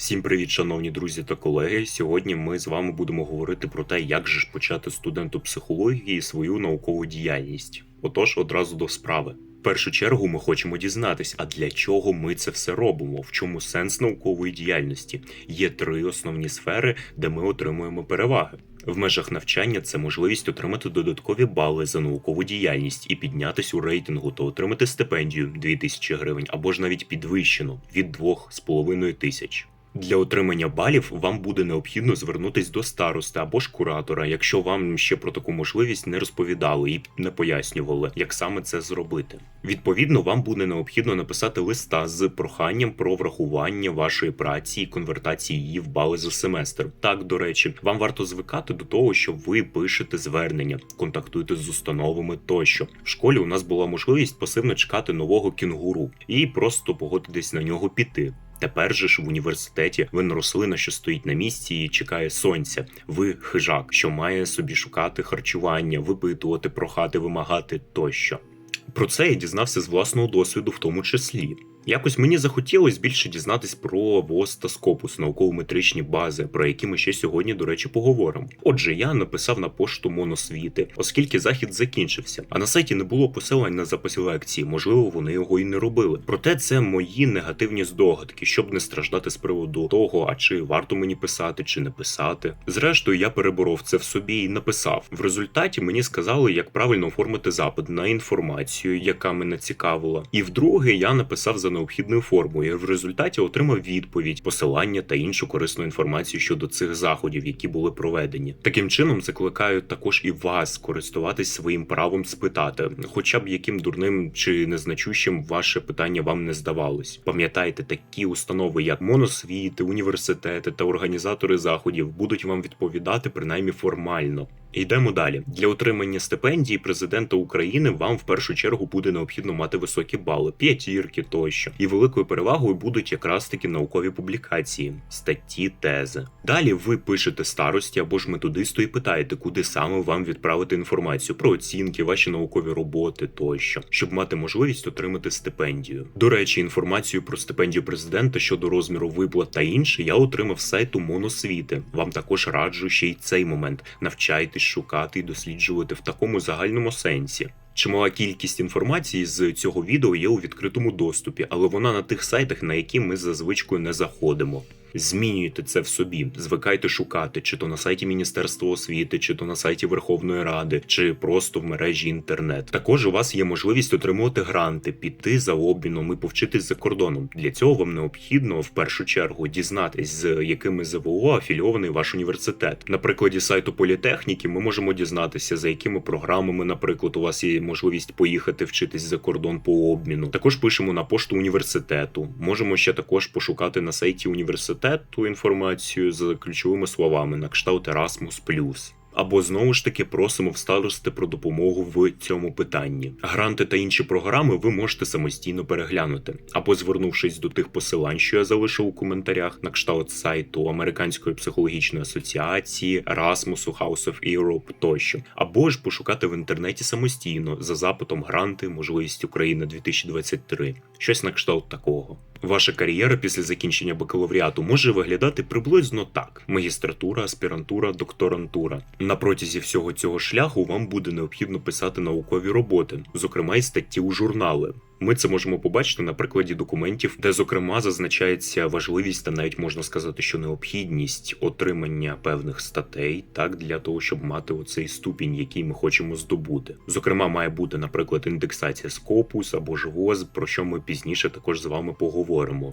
Всім привіт, шановні друзі та колеги. Сьогодні ми з вами будемо говорити про те, як же ж почати студенту психології свою наукову діяльність. Отож, одразу до справи. В першу чергу ми хочемо дізнатись, а для чого ми це все робимо, в чому сенс наукової діяльності. Є три основні сфери, де ми отримуємо переваги. В межах навчання це можливість отримати додаткові бали за наукову діяльність і піднятись у рейтингу та отримати стипендію 2000 гривень або ж навіть підвищену від 2,5 тисяч. Для отримання балів вам буде необхідно звернутись до старости або ж куратора, якщо вам ще про таку можливість не розповідали і не пояснювали, як саме це зробити. Відповідно, вам буде необхідно написати листа з проханням про врахування вашої праці і конвертації її в бали за семестр. Так, до речі, вам варто звикати до того, що ви пишете звернення, контактуєте з установами тощо. В школі у нас була можливість пасивно чекати нового кінгуру і просто погодитись на нього піти. Тепер же ж в університеті ви не рослина, що стоїть на місці і чекає сонця. Ви хижак, що має собі шукати харчування, випитувати, прохати, вимагати тощо. Про це я дізнався з власного досвіду, в тому числі. Якось мені захотілося більше дізнатись про ВОЗ та Скопус, науково-метричні бази, про які ми ще сьогодні, до речі, поговоримо. Отже, я написав на пошту Моносвіти, оскільки захід закінчився, а на сайті не було посилань на запис лекції, можливо, вони його і не робили. Проте це мої негативні здогадки, щоб не страждати з приводу того, а чи варто мені писати, чи не писати. Зрештою, я переборов це в собі і написав. В результаті мені сказали, як правильно оформити запит на інформацію, яка мене цікавила. І вдруге я написав за необхідною формою. і В результаті отримав відповідь, посилання та іншу корисну інформацію щодо цих заходів, які були проведені. Таким чином закликаю також і вас користуватись своїм правом спитати, хоча б яким дурним чи незначущим ваше питання вам не здавалось. Пам'ятайте, такі установи, як моносвіти, університети та організатори заходів, будуть вам відповідати принаймні формально. Йдемо далі. Для отримання стипендії президента України вам в першу чергу буде необхідно мати високі бали, п'ятірки тощо. І великою перевагою будуть якраз таки наукові публікації, статті, тези. Далі ви пишете старості або ж методисту і питаєте, куди саме вам відправити інформацію про оцінки, ваші наукові роботи тощо, щоб мати можливість отримати стипендію. До речі, інформацію про стипендію президента щодо розміру виплат та інше я отримав з сайту Моносвіти. Вам також раджу ще й цей момент. Навчайтесь шукати і досліджувати в такому загальному сенсі. Чимала кількість інформації з цього відео є у відкритому доступі, але вона на тих сайтах, на які ми за звичкою не заходимо. Змінюйте це в собі, звикайте шукати, чи то на сайті Міністерства освіти, чи то на сайті Верховної Ради, чи просто в мережі інтернет. Також у вас є можливість отримувати гранти, піти за обміном і повчитись за кордоном. Для цього вам необхідно в першу чергу дізнатись, з якими ЗВО афілійований ваш університет. На прикладі сайту політехніки ми можемо дізнатися, за якими програмами, наприклад, у вас є можливість поїхати вчитись за кордон по обміну. Також пишемо на пошту університету. Можемо ще також пошукати на сайті університету ту інформацію з ключовими словами на кшталт Erasmus+. Або знову ж таки просимо в старости про допомогу в цьому питанні. Гранти та інші програми ви можете самостійно переглянути, або звернувшись до тих посилань, що я залишив у коментарях на кшталт сайту Американської психологічної асоціації, Erasmus, House of Europe тощо, або ж пошукати в інтернеті самостійно за запитом гранти, можливість України 2023, щось на кшталт такого. Ваша кар'єра після закінчення бакалавріату може виглядати приблизно так: магістратура, аспірантура, докторантура. На протязі всього цього шляху вам буде необхідно писати наукові роботи, зокрема й статті у журнали. Ми це можемо побачити на прикладі документів, де зокрема зазначається важливість та навіть можна сказати, що необхідність отримання певних статей, так для того, щоб мати оцей ступінь, який ми хочемо здобути. Зокрема, має бути, наприклад, індексація Scopus або ж ВОЗ, про що ми пізніше також з вами поговоримо.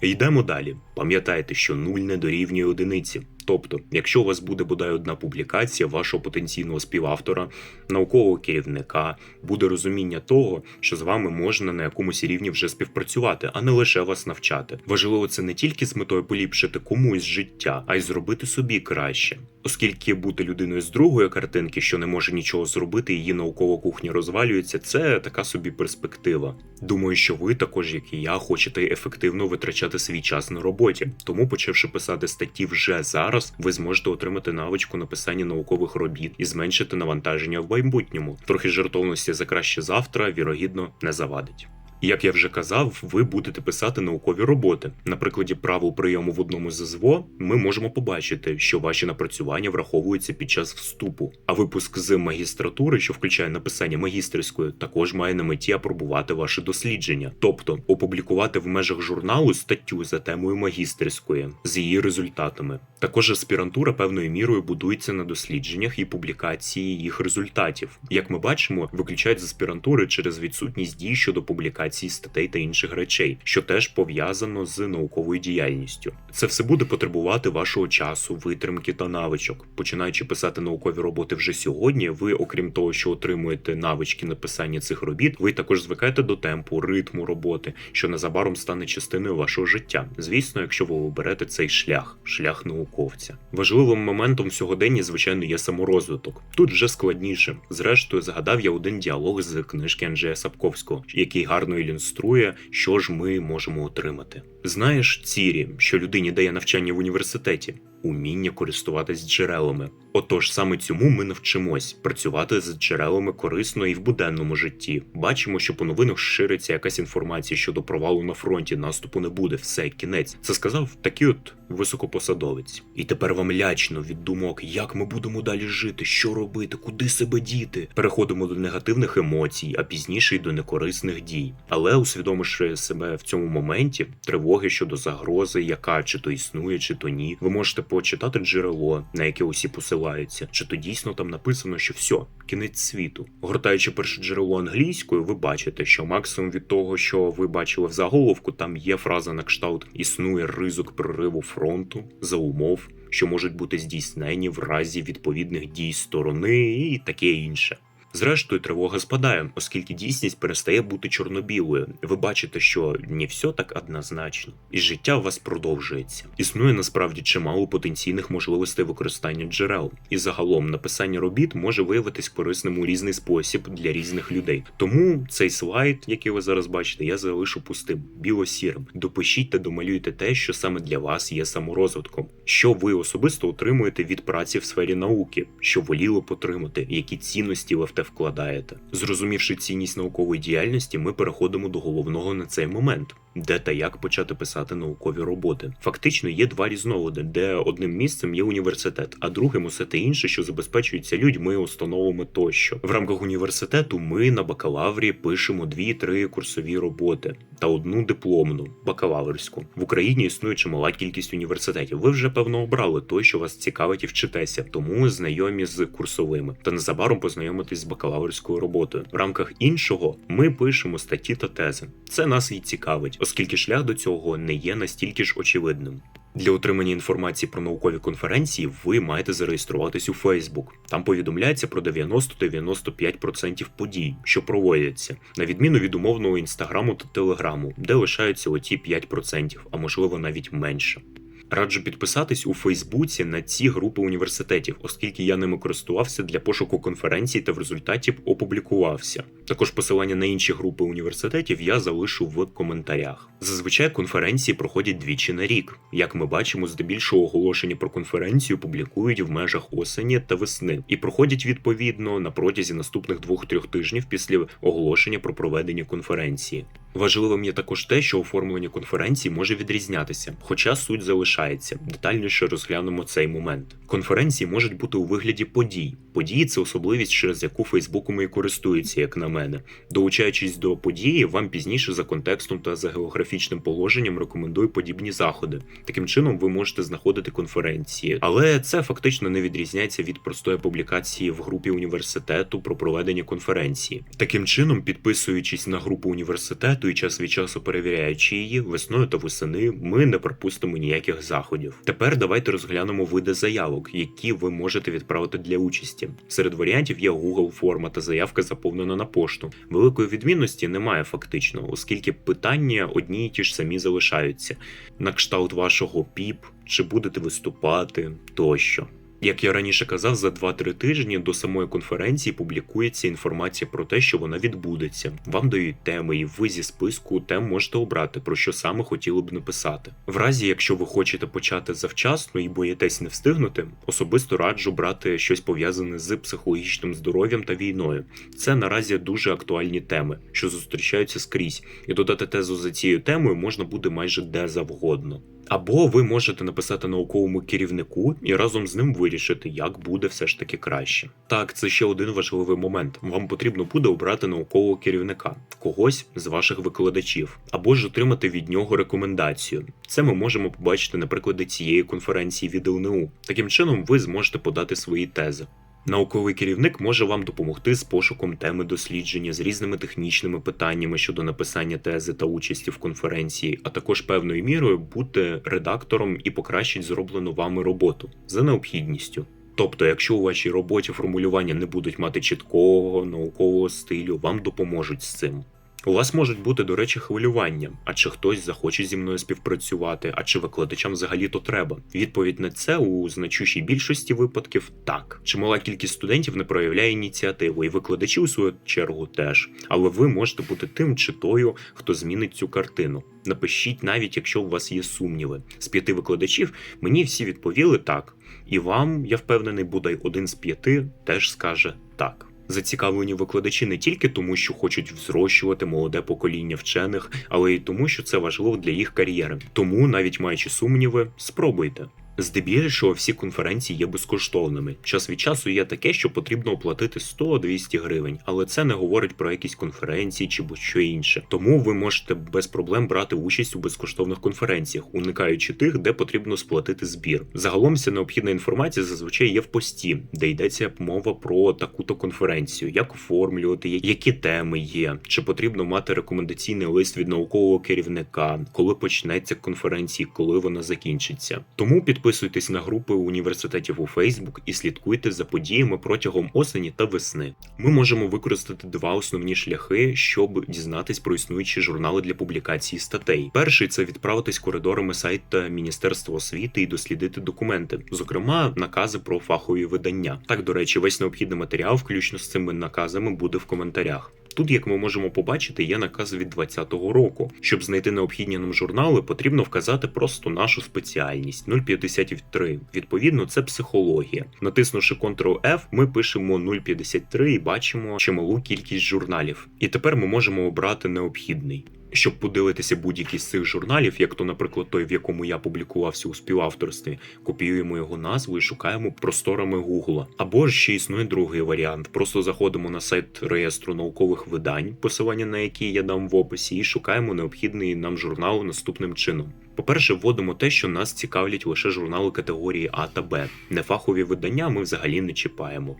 Йдемо далі. Пам'ятайте, що нуль не дорівнює одиниці. Тобто, якщо у вас буде бодай одна публікація вашого потенційного співавтора, наукового керівника, буде розуміння того, що з вами можна на якомусь рівні вже співпрацювати, а не лише вас навчати. Важливо це не тільки з метою поліпшити комусь життя, а й зробити собі краще. Оскільки бути людиною з другої картинки, що не може нічого зробити, її наукова кухня розвалюється, це така собі перспектива. Думаю, що ви також, як і я, хочете ефективно витрачати свій час на роботі, тому почавши писати статті вже зараз зараз ви зможете отримати навичку написання наукових робіт і зменшити навантаження в майбутньому. Трохи жертовності за краще завтра, вірогідно, не завадить. Як я вже казав, ви будете писати наукові роботи. На прикладі правил прийому в одному з ЗВО ми можемо побачити, що ваші напрацювання враховуються під час вступу. А випуск з магістратури, що включає написання магістерської, також має на меті апробувати ваше дослідження, тобто опублікувати в межах журналу статтю за темою магістерської з її результатами. Також аспірантура певною мірою будується на дослідженнях і публікації їх результатів. Як ми бачимо, виключають з аспірантури через відсутність дій щодо публікації статей та інших речей, що теж пов'язано з науковою діяльністю. Це все буде потребувати вашого часу, витримки та навичок. Починаючи писати наукові роботи вже сьогодні, ви, окрім того, що отримуєте навички написання цих робіт, ви також звикаєте до темпу, ритму роботи, що незабаром стане частиною вашого життя. Звісно, якщо ви оберете цей шлях, шлях науковця. Важливим моментом в сьогоденні, звичайно, є саморозвиток. Тут вже складніше. Зрештою, згадав я один діалог з книжки Анджея Сапковського, який гарно ілюструє, що ж ми можемо отримати. Знаєш, цірі, що людині дає навчання в університеті, уміння користуватись джерелами. Отож, саме цьому ми навчимось працювати з джерелами корисно і в буденному житті. Бачимо, що по новинах шириться якась інформація щодо провалу на фронті, наступу не буде, все кінець. Це сказав такий от високопосадовець. І тепер вам лячно від думок, як ми будемо далі жити, що робити, куди себе діти. Переходимо до негативних емоцій, а пізніше й до некорисних дій. Але усвідомивши себе в цьому моменті, тривоги щодо загрози, яка чи то існує, чи то ні, ви можете почитати джерело, на яке усі посилаються, чи то дійсно там написано, що все, кінець світу. Гортаючи перше джерело англійською, ви бачите, що максимум від того, що ви бачили в заголовку, там є фраза на кшталт існує ризик прориву фронту за умов, що можуть бути здійснені в разі відповідних дій сторони і таке інше. Зрештою, тривога спадає, оскільки дійсність перестає бути чорно-білою. Ви бачите, що не все так однозначно, і життя у вас продовжується. Існує насправді чимало потенційних можливостей використання джерел, і загалом написання робіт може виявитись корисним у різний спосіб для різних людей. Тому цей слайд, який ви зараз бачите, я залишу пустим біло-сірим. Допишіть та домалюйте те, що саме для вас є саморозвитком, що ви особисто отримуєте від праці в сфері науки, що воліли б отримати, які цінності ви те вкладаєте. Зрозумівши цінність наукової діяльності, ми переходимо до головного на цей момент. Де та як почати писати наукові роботи. Фактично є два різновиди, де одним місцем є університет, а другим усе те інше, що забезпечується людьми, установами тощо. В рамках університету ми на бакалаврі пишемо дві-три курсові роботи та одну дипломну бакалаврську. В Україні існує чимала кількість університетів. Ви вже певно обрали той, що вас цікавить і вчитеся, тому знайомі з курсовими та незабаром познайомитись з бакалаврською роботою. В рамках іншого ми пишемо статті та тези. Це нас і цікавить, оскільки шлях до цього не є настільки ж очевидним. Для отримання інформації про наукові конференції ви маєте зареєструватись у Facebook. Там повідомляється про 90-95% подій, що проводяться, на відміну від умовного інстаграму та телеграму, де лишаються оті 5%, а можливо навіть менше. Раджу підписатись у Фейсбуці на ці групи університетів, оскільки я ними користувався для пошуку конференцій та в результаті опублікувався. Також посилання на інші групи університетів я залишу в коментарях. Зазвичай конференції проходять двічі на рік. Як ми бачимо, здебільшого оголошення про конференцію публікують в межах осені та весни і проходять відповідно на протязі наступних двох-трьох тижнів після оголошення про проведення конференції. Важливим є також те, що оформлення конференції може відрізнятися, хоча суть залишається. Детальніше розглянемо цей момент. Конференції можуть бути у вигляді подій. Події це особливість, через яку Фейсбуком і користується, як на мене. Долучаючись до події, вам пізніше за контекстом та за географічним положенням рекомендую подібні заходи. Таким чином, ви можете знаходити конференції, але це фактично не відрізняється від простої публікації в групі університету про проведення конференції. Таким чином, підписуючись на групу університету і час від часу перевіряючи її весною та восени, ми не пропустимо ніяких заходів. Тепер давайте розглянемо види заявок, які ви можете відправити для участі. Серед варіантів є Google форма та заявка заповнена на пошту. Великої відмінності немає фактично, оскільки питання одні й ті ж самі залишаються. На кшталт вашого ПІП, чи будете виступати тощо. Як я раніше казав, за 2-3 тижні до самої конференції публікується інформація про те, що вона відбудеться. Вам дають теми, і ви зі списку тем можете обрати, про що саме хотіли б написати. В разі, якщо ви хочете почати завчасно і боїтесь не встигнути, особисто раджу брати щось пов'язане з психологічним здоров'ям та війною. Це наразі дуже актуальні теми, що зустрічаються скрізь, і додати тезу за цією темою можна буде майже де завгодно. Або ви можете написати науковому керівнику і разом з ним вирішити, як буде все ж таки краще. Так, це ще один важливий момент. Вам потрібно буде обрати наукового керівника, когось з ваших викладачів, або ж отримати від нього рекомендацію. Це ми можемо побачити на прикладі цієї конференції від ЛНУ. Таким чином, ви зможете подати свої тези. Науковий керівник може вам допомогти з пошуком теми дослідження з різними технічними питаннями щодо написання тези та участі в конференції, а також певною мірою бути редактором і покращить зроблену вами роботу за необхідністю. Тобто, якщо у вашій роботі формулювання не будуть мати чіткого наукового стилю, вам допоможуть з цим. У вас можуть бути, до речі, хвилювання, а чи хтось захоче зі мною співпрацювати, а чи викладачам взагалі то треба? Відповідь на це у значущій більшості випадків так. Чимала кількість студентів не проявляє ініціативу, і викладачі у свою чергу теж. Але ви можете бути тим чи тою, хто змінить цю картину. Напишіть, навіть якщо у вас є сумніви. З п'яти викладачів мені всі відповіли так, і вам, я впевнений, бодай один з п'яти теж скаже так. Зацікавлені викладачі не тільки тому, що хочуть взрощувати молоде покоління вчених, але й тому, що це важливо для їх кар'єри. Тому, навіть маючи сумніви, спробуйте. Здебільшого всі конференції є безкоштовними. Час від часу є таке, що потрібно оплатити 100-200 гривень, але це не говорить про якісь конференції чи будь-що інше. Тому ви можете без проблем брати участь у безкоштовних конференціях, уникаючи тих, де потрібно сплатити збір. Загалом вся необхідна інформація зазвичай є в пості, де йдеться мова про таку-то конференцію, як оформлювати, які теми є, чи потрібно мати рекомендаційний лист від наукового керівника, коли почнеться конференція, коли вона закінчиться. Тому підписуйтесь Підписуйтесь на групи університетів у Facebook і слідкуйте за подіями протягом осені та весни. Ми можемо використати два основні шляхи, щоб дізнатись про існуючі журнали для публікації статей. Перший це відправитись коридорами сайту Міністерства освіти і дослідити документи, зокрема накази про фахові видання. Так, до речі, весь необхідний матеріал, включно з цими наказами, буде в коментарях. Тут, як ми можемо побачити, є наказ від 2020 року. Щоб знайти необхідні нам журнали, потрібно вказати просто нашу спеціальність 053. Відповідно, це психологія. Натиснувши Ctrl-F, ми пишемо 053 і бачимо чималу кількість журналів. І тепер ми можемо обрати необхідний. Щоб подивитися будь-який з цих журналів, як то, наприклад, той, в якому я публікувався у співавторстві, копіюємо його назву і шукаємо просторами Гугла. Або ж ще існує другий варіант: просто заходимо на сайт реєстру наукових видань, посилання на які я дам в описі, і шукаємо необхідний нам журнал наступним чином. По-перше, вводимо те, що нас цікавлять лише журнали категорії А та Б. Нефахові видання ми взагалі не чіпаємо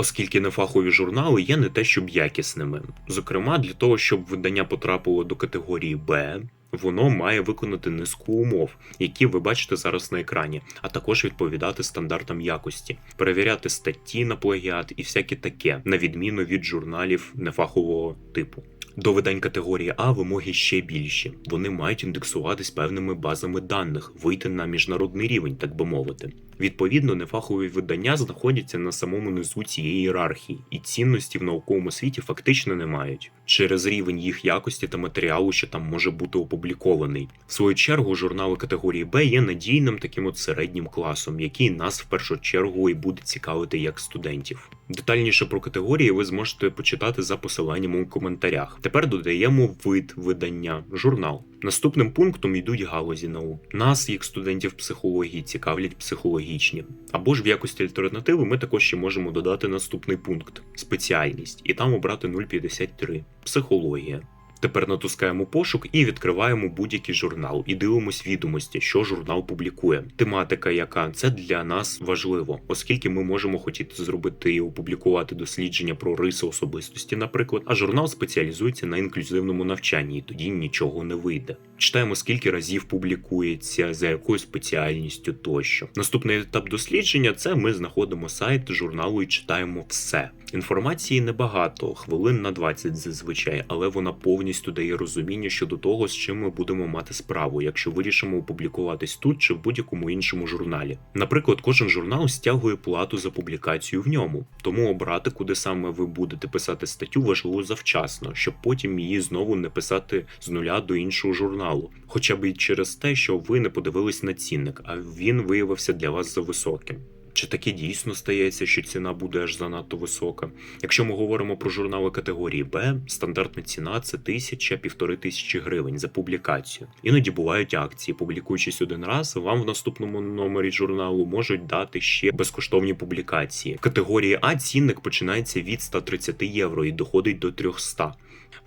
оскільки нефахові журнали є не те, щоб якісними. Зокрема, для того, щоб видання потрапило до категорії Б. Воно має виконати низку умов, які ви бачите зараз на екрані, а також відповідати стандартам якості, перевіряти статті на плагіат і всяке таке, на відміну від журналів нефахового типу. До видань категорії А вимоги ще більші. Вони мають індексуватись певними базами даних, вийти на міжнародний рівень, так би мовити. Відповідно, нефахові видання знаходяться на самому низу цієї ієрархії, і цінності в науковому світі фактично не мають через рівень їх якості та матеріалу, що там може бути опублікований. В свою чергу, журнали категорії Б є надійним таким от середнім класом, який нас в першу чергу і буде цікавити як студентів. Детальніше про категорії ви зможете почитати за посиланням у коментарях. Тепер додаємо вид видання, журнал. Наступним пунктом йдуть галузі наук. Нас, як студентів психології, цікавлять психологічні. Або ж в якості альтернативи ми також ще можемо додати наступний пункт спеціальність, і там обрати 0,53 психологія. Тепер натискаємо пошук і відкриваємо будь-який журнал і дивимось відомості, що журнал публікує. Тематика, яка це для нас важливо, оскільки ми можемо хотіти зробити і опублікувати дослідження про риси особистості, наприклад, а журнал спеціалізується на інклюзивному навчанні, і тоді нічого не вийде. Читаємо, скільки разів публікується, за якою спеціальністю тощо. Наступний етап дослідження це ми знаходимо сайт журналу і читаємо все. Інформації небагато, хвилин на 20 зазвичай, але вона повністю дає розуміння щодо того, з чим ми будемо мати справу, якщо вирішимо опублікуватись тут чи в будь-якому іншому журналі. Наприклад, кожен журнал стягує плату за публікацію в ньому, тому обрати, куди саме ви будете писати статтю, важливо завчасно, щоб потім її знову не писати з нуля до іншого журналу, хоча б і через те, що ви не подивились на цінник, а він виявився для вас за високим. Чи таке дійсно стається, що ціна буде аж занадто висока? Якщо ми говоримо про журнали категорії Б, стандартна ціна це тисяча півтори тисячі гривень за публікацію. Іноді бувають акції. Публікуючись один раз, вам в наступному номері журналу можуть дати ще безкоштовні публікації. В категорії А цінник починається від 130 євро і доходить до 300.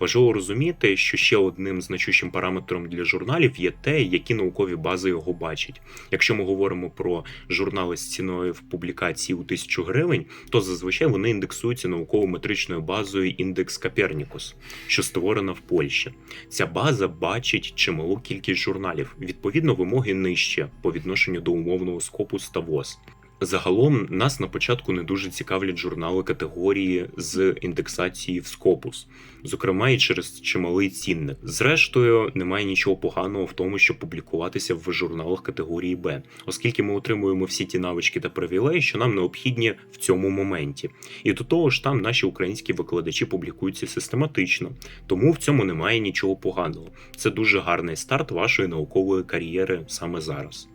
Важливо розуміти, що ще одним значущим параметром для журналів є те, які наукові бази його бачать. Якщо ми говоримо про журнали з ціною в публікації у тисячу гривень, то зазвичай вони індексуються науково-метричною базою індекс Капернікус, що створена в Польщі. Ця база бачить чималу кількість журналів. Відповідно, вимоги нижче по відношенню до умовного скопу та ВОЗ. Загалом нас на початку не дуже цікавлять журнали категорії з індексації в Scopus, зокрема і через чималий цінник. Зрештою, немає нічого поганого в тому, щоб публікуватися в журналах категорії Б, оскільки ми отримуємо всі ті навички та привілеї, що нам необхідні в цьому моменті. І до того ж, там наші українські викладачі публікуються систематично, тому в цьому немає нічого поганого. Це дуже гарний старт вашої наукової кар'єри саме зараз.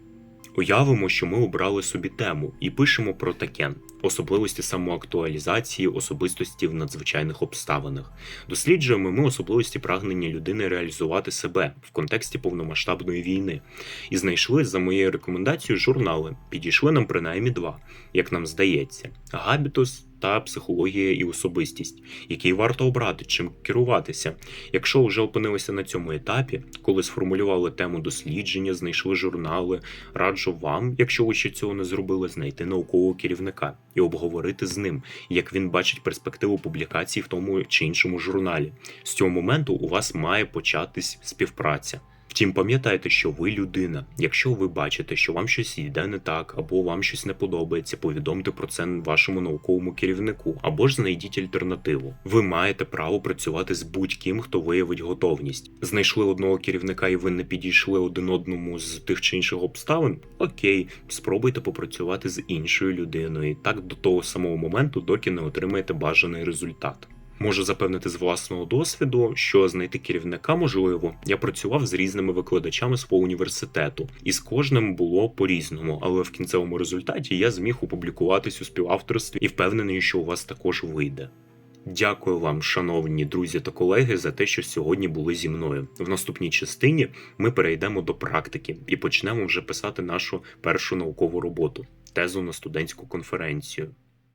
Уявимо, що ми обрали собі тему і пишемо про таке: особливості самоактуалізації особистості в надзвичайних обставинах. Досліджуємо ми особливості прагнення людини реалізувати себе в контексті повномасштабної війни. І знайшли за моєю рекомендацією журнали. Підійшли нам принаймні два, як нам здається: Габітус та психологія і особистість, який варто обрати, чим керуватися. Якщо вже опинилися на цьому етапі, коли сформулювали тему дослідження, знайшли журнали, раджу вам, якщо ви ще цього не зробили, знайти наукового керівника і обговорити з ним, як він бачить перспективу публікації в тому чи іншому журналі. З цього моменту у вас має початись співпраця. Втім, пам'ятайте, що ви людина. Якщо ви бачите, що вам щось йде не так, або вам щось не подобається, повідомте про це вашому науковому керівнику, або ж знайдіть альтернативу. Ви маєте право працювати з будь-ким, хто виявить готовність. Знайшли одного керівника, і ви не підійшли один одному з тих чи інших обставин. Окей, спробуйте попрацювати з іншою людиною, так до того самого моменту, доки не отримаєте бажаний результат. Можу запевнити з власного досвіду, що знайти керівника можливо. Я працював з різними викладачами свого університету, і з кожним було по-різному, але в кінцевому результаті я зміг опублікуватись у співавторстві і впевнений, що у вас також вийде. Дякую вам, шановні друзі та колеги, за те, що сьогодні були зі мною. В наступній частині ми перейдемо до практики і почнемо вже писати нашу першу наукову роботу тезу на студентську конференцію.